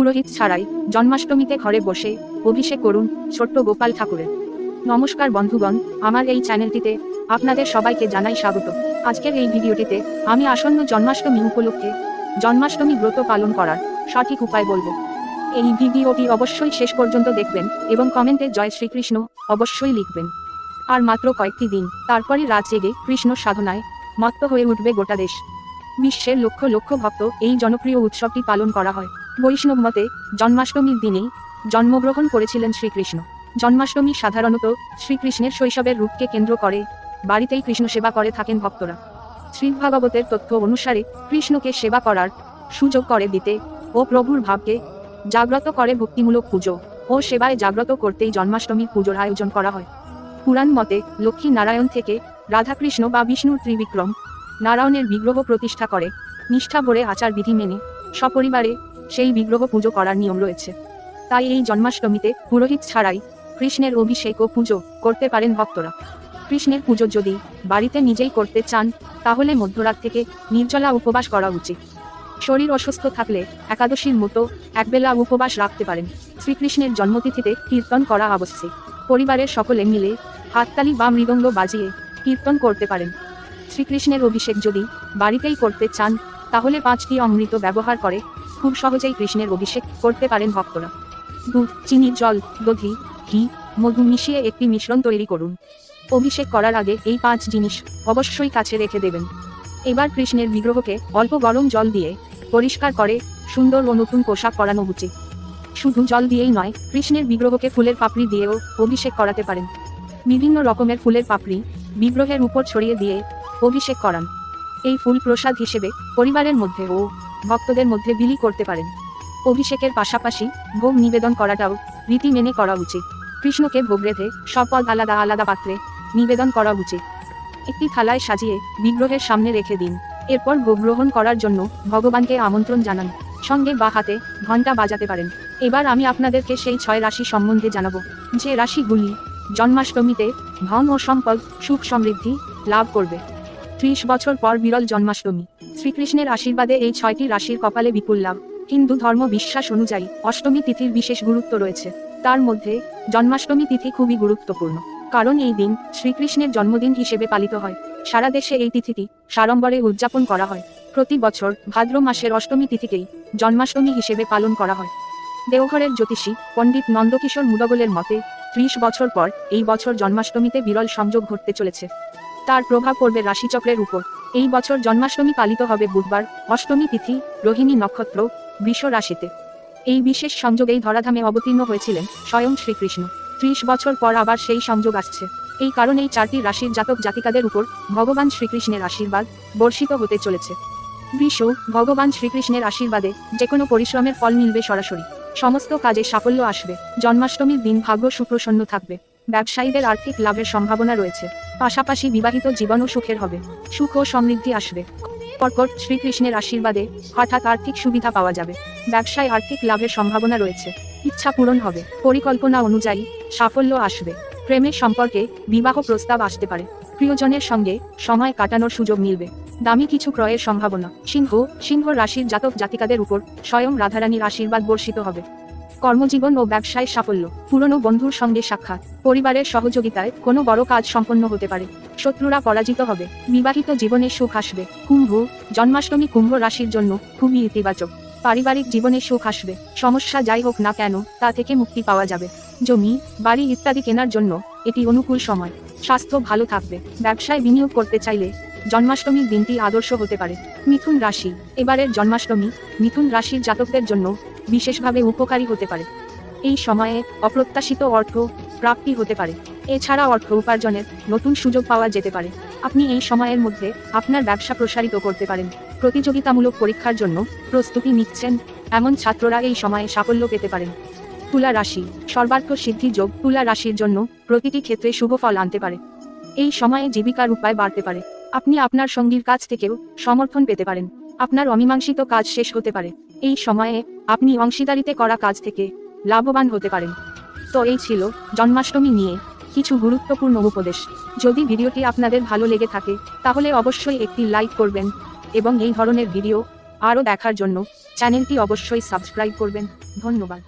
পুরোহিত ছাড়াই জন্মাষ্টমীতে ঘরে বসে অভিষেক করুন ছোট্ট গোপাল ঠাকুরের। নমস্কার বন্ধুগণ, আমার এই চ্যানেলটিতে আপনাদের সবাইকে জানাই স্বাগত। আজকের এই ভিডিওটিতে আমি আসন্ন জন্মাষ্টমী উপলক্ষে জন্মাষ্টমী ব্রত পালন করার সঠিক উপায় বলব। এই ভিডিওটি অবশ্যই শেষ পর্যন্ত দেখবেন এবং কমেন্টে জয় শ্রীকৃষ্ণ অবশ্যই লিখবেন। আর মাত্র কয়েকটি দিন তারপরে রাত জেগে কৃষ্ণ সাধনায় মত্ত হয়ে উঠবে গোটা দেশ। বিশ্বের লক্ষ লক্ষ ভক্ত এই জনপ্রিয় উৎসবটি পালন করা হয়। বৈষ্ণব মতে, জন্মাষ্টমীর দিনেই জন্মগ্রহণ করেছিলেন শ্রীকৃষ্ণ। জন্মাষ্টমী সাধারণত শ্রীকৃষ্ণের শৈশবের রূপকে কেন্দ্র করে, বাড়িতেই কৃষ্ণ সেবা করে থাকেন ভক্তরা। শ্রীভাগবতের তথ্য অনুসারে, কৃষ্ণকে সেবা করার সুযোগ করে দিতে ও প্রভুর ভাবকে জাগ্রত করে ভক্তিমূলক পুজো ও সেবায় জাগ্রত করতেই জন্মাষ্টমীর পুজোর আয়োজন করা হয়। পুরাণ মতে লক্ষ্মী নারায়ণ থেকে রাধাকৃষ্ণ বা বিষ্ণুর ত্রিবিক্রম নারায়ণের বিগ্রহ প্রতিষ্ঠা করে নিষ্ঠা ভরে আচার বিধি মেনে সপরিবারে সেই বিগ্রহ পুজো করার নিয়ম রয়েছে। তাই এই জন্মাষ্টমীতে পুরোহিত ছাড়াই কৃষ্ণের অভিষেক ও পুজো করতে পারেন ভক্তরা। কৃষ্ণের পুজো যদি বাড়িতে নিজেই করতে চান, তাহলে মধ্যরাত থেকে নির্জলা উপবাস করা উচিত। শরীর অসুস্থ থাকলে একাদশীর মতো একবেলা উপবাস রাখতে পারেন। শ্রীকৃষ্ণের জন্মতিথিতে কীর্তন করা আবশ্যিক। পরিবারের সকলে মিলে হাততালি বা মৃদঙ্গ বাজিয়ে কীর্তন করতে পারেন। শ্রীকৃষ্ণের অভিষেক যদি বাড়িতেই করতে চান, তাহলে পাঁচটি অমৃত ব্যবহার করে খুব সহজেই কৃষ্ণের অভিষেক করতে পারেন ভক্তরা। দুধ, চিনি, জল, দধি, ঘি, মধু মিশিয়ে একটি মিশ্রণ তৈরি করুন। অভিষেক করার আগে এই পাঁচ জিনিস অবশ্যই কাছে রেখে দেবেন। এবার কৃষ্ণের বিগ্রহকে অল্প গরম জল দিয়ে পরিষ্কার করে সুন্দর ও নতুন পোশাক পরানো উচিত। শুধু জল দিয়েই নয়, কৃষ্ণের বিগ্রহকে ফুলের পাপড়ি দিয়েও অভিষেক করাতে পারেন। বিভিন্ন রকমের ফুলের পাপড়ি বিগ্রহের উপর ছড়িয়ে দিয়ে অভিষেক করান। এই ফুল প্রসাদ হিসেবে পরিবারের মধ্যে ও ভক্তদের মধ্যে বিলি করতে পারেন। অভিষেকের পাশাপাশি ভোগ নিবেদন করাটাও রীতি মেনে করা উচিত। কৃষ্ণকে ভোগ রেধে সব পদ আলাদা আলাদা পাত্রে নিবেদন করা উচিত। একটি থালায় সাজিয়ে বিগ্রহের সামনে রেখে দিন। এরপর ভোগ গ্রহণ করার জন্য ভগবানকে আমন্ত্রণ জানান। সঙ্গে বা হাতে ঘণ্টা বাজাতে পারেন। এবার আমি আপনাদেরকে সেই ছয় রাশি সম্বন্ধে জানাব। যে রাশিগুলি জন্মাষ্টমীতে ধন ও সম্পদ, সুখ সমৃদ্ধি লাভ করবে। ত্রিশ বছর পর বিরল জন্মাষ্টমী। শ্রীকৃষ্ণের আশীর্বাদে এই ছয়টি রাশির কপালে বিপুল লাভ। হিন্দু ধর্ম বিশ্বাস অনুযায়ী অষ্টমী তিথির বিশেষ গুরুত্ব রয়েছে। তার মধ্যে জন্মাষ্টমী তিথি খুবই গুরুত্বপূর্ণ। কারণ এই দিন শ্রীকৃষ্ণের জন্মদিন হিসেবে পালিত হয়। সারা দেশে এই তিথিটি সাড়ম্বরে উদযাপন করা হয়। প্রতি বছর ভাদ্র মাসের অষ্টমী তিথিকেই জন্মাষ্টমী হিসেবে পালন করা হয়। দেওঘরের জ্যোতিষী পণ্ডিত নন্দকিশোর মুদগলের মতে, ত্রিশ বছর পর এই বছর জন্মাষ্টমীতে বিরল সংযোগ ঘটতে চলেছে। তার প্রভাব পড়বে রাশিচক্রের উপর। এই বছর জন্মাষ্টমী পালিত হবে বুধবার, অষ্টমী তিথি, রোহিণী নক্ষত্র, বৃষ রাশিতে। এই বিশেষ সংযোগেই ধরাধামে অবতীর্ণ হয়েছিলেন স্বয়ং শ্রীকৃষ্ণ। ত্রিশ বছর পর আবার সেই সংযোগ আসছে। এই কারণেই চারটি রাশির জাতক জাতিকাদের উপর ভগবান শ্রীকৃষ্ণের আশীর্বাদ বর্ষিত হতে চলেছে। বৃষ, ভগবান শ্রীকৃষ্ণের আশীর্বাদে যে কোনো পরিশ্রমের ফল মিলবে সরাসরি। সমস্ত কাজে সাফল্য আসবে। জন্মাষ্টমীর দিন ভাগ্য সুপ্রসন্ন থাকবে। ব্যবসায়ীদের আর্থিক লাভের সম্ভাবনা রয়েছে। পাশাপাশি বিবাহিত জীবনও সুখের হবে। সুখ ও সমৃদ্ধি আসবে। কর্কট শ্রীকৃষ্ণের আশীর্বাদে হঠাৎ আর্থিক সুবিধা পাওয়া যাবে। ব্যবসায় আর্থিক লাভের সম্ভাবনা রয়েছে। ইচ্ছা পূরণ হবে। পরিকল্পনা অনুযায়ী সাফল্য আসবে। প্রেমের সম্পর্কে বিবাহ প্রস্তাব আসতে পারে। প্রিয়জনের সঙ্গে সময় কাটানোর সুযোগ মিলবে। দামি কিছু ক্রয়ের সম্ভাবনা। সিংহ সিংহ রাশির জাতক জাতিকাদের উপর স্বয়ং রাধারানীর আশীর্বাদ বর্ষিত হবে। কর্মজীবন ও ব্যবসায় সাফল্য, পুরনো বন্ধুর সঙ্গে সাক্ষাৎ, পরিবারের সহযোগিতায় কোনো বড় কাজ সম্পন্ন হতে পারে। শত্রুরা পরাজিত হবে, বিবাহিত জীবনে সুখ আসবে, কুম্ভ, জন্মাষ্টমী কুম্ভ রাশির জন্য খুবই ইতিবাচক। পারিবারিক জীবনে সুখ আসবে, সমস্যা যাই হোক না কেন, তা থেকে মুক্তি পাওয়া যাবে। জমি, বাড়ি ইত্যাদি কেনার জন্য এটি অনুকূল সময়। স্বাস্থ্য ভালো থাকবে, ব্যবসায় বিনিয়োগ করতে চাইলে জন্মাষ্টমীর দিনটি আদর্শ হতে পারে। মিথুন রাশি, এবারের জন্মাষ্টমী, মিথুন রাশির জাতকদের জন্য বিশেষভাবে উপকারী হতে পারে। এই সময়ে অপ্রত্যাশিত অর্থ প্রাপ্তি হতে পারে। এছাড়া অর্থ উপার্জনের নতুন সুযোগ পাওয়া যেতে পারে। আপনি এই সময়ের মধ্যে আপনার ব্যবসা প্রসারিত করতে পারেন। প্রতিযোগিতামূলক পরীক্ষার জন্য প্রস্তুতি নিচ্ছেন এমন ছাত্ররা এই সময়ে সাফল্য পেতে পারেন। তুলা রাশি, সর্বার্থ সিদ্ধি যোগ তুলা রাশির জন্য প্রতিটি ক্ষেত্রে শুভ ফল আনতে পারে। এই সময়ে জীবিকার উপায় বাড়তে পারে। আপনি আপনার সঙ্গীর কাছ থেকেও সমর্থন পেতে পারেন। আপনার অমীমাংসিত কাজ শেষ হতে পারে। এই সময়ে আপনি অংশীদারিতে করা কাজ থেকে লাভবান হতে পারেন। তো এই ছিল জন্মাষ্টমী নিয়ে কিছু গুরুত্বপূর্ণ উপদেশ। যদি ভিডিওটি আপনাদের ভালো লেগে থাকে, তাহলে অবশ্যই একটি লাইক করবেন এবং এই ধরনের ভিডিও আরও দেখার জন্য চ্যানেলটি অবশ্যই সাবস্ক্রাইব করবেন। ধন্যবাদ।